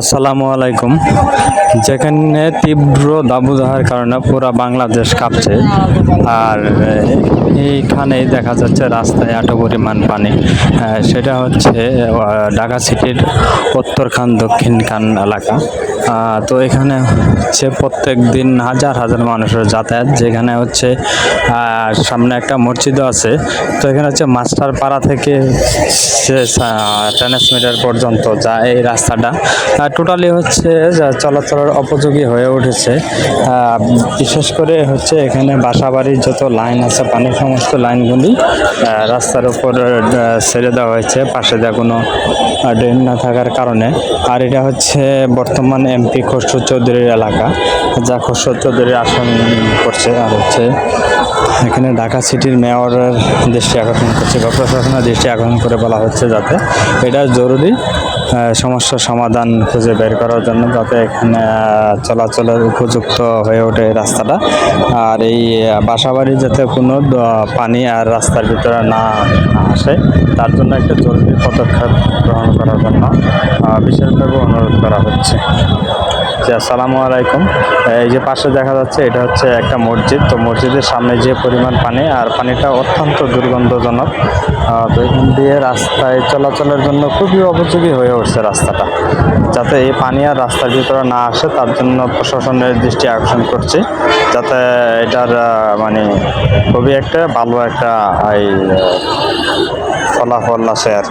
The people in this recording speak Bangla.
আসসালামু আলাইকুম। যেখানে তীব্র দাবদাহের কারণে পুরা বাংলাদেশ কাঁপছে। আর এইখানেই দেখা যাচ্ছে রাস্তায় এত পরিমাণ পানি। সেটা হচ্ছে ঢাকা সিটির উত্তরখান, দক্ষিণখান এলাকা। তো এখানে হচ্ছে প্রত্যেক দিন হাজার হাজার মানুষের যাতায়াত। যেখানে হচ্ছে সামনে একটা মসজিদও আছে। তো এখানে হচ্ছে মাস্টার পাড়া থেকে ট্রান্সমিটার পর্যন্ত যা এই রাস্তাটা। টোটালি হচ্ছে চলাচলের উপযোগী হয়ে উঠেছে। বিশেষ করে হচ্ছে এখানে বাসাবাড়ির যত লাইন আছে, পানির সমস্ত লাইনগুলি রাস্তার উপর ছেড়ে দেওয়া হয়েছে। পাশে দেওয়া কোনো ড্রেন না থাকার কারণে। আর এটা হচ্ছে বর্তমান এমপি খসরু চৌধুরীর এলাকা, যা খসরু চৌধুরী আসন করছে। আর হচ্ছে এখানে ঢাকা সিটির মেয়রের দৃষ্টি আকর্ষণ করছে বা প্রশাসনের দৃষ্টি আকর্ষণ করে বলা হচ্ছে যাতে এটা জরুরি। সমস্যার সমাধান খুঁজে বের করার জন্য যাতে এখানে চলাচলের উপযুক্ত হয়ে ওঠে রাস্তাটা। আর এই বাসাবাড়ি যাতে কোনো পানি আর রাস্তার ভিতরে না আসে, তার জন্য একটা জরুরি পদক্ষেপ গ্রহণ করার জন্য বিশেষভাবে অনুরোধ করা হচ্ছে। জি আসসালামু আলাইকুম। এই যে পাশে দেখা যাচ্ছে, এটা হচ্ছে একটা মসজিদ। তো মসজিদের সামনে যে পরিমাণ পানি, আর পানিটা অত্যন্ত দুর্গন্ধজনক। তো এখান দিয়ে রাস্তায় চলাচলের জন্য খুবই উপযোগী হয়ে উঠছে রাস্তাটা। যাতে এই পানি আর রাস্তার ভিতরে না আসে, তার জন্য প্রশাসনের দৃষ্টি আকর্ষণ করছি। যাতে এটার মানে খুবই একটা ভালো একটা, এই ফলাফল আছে আর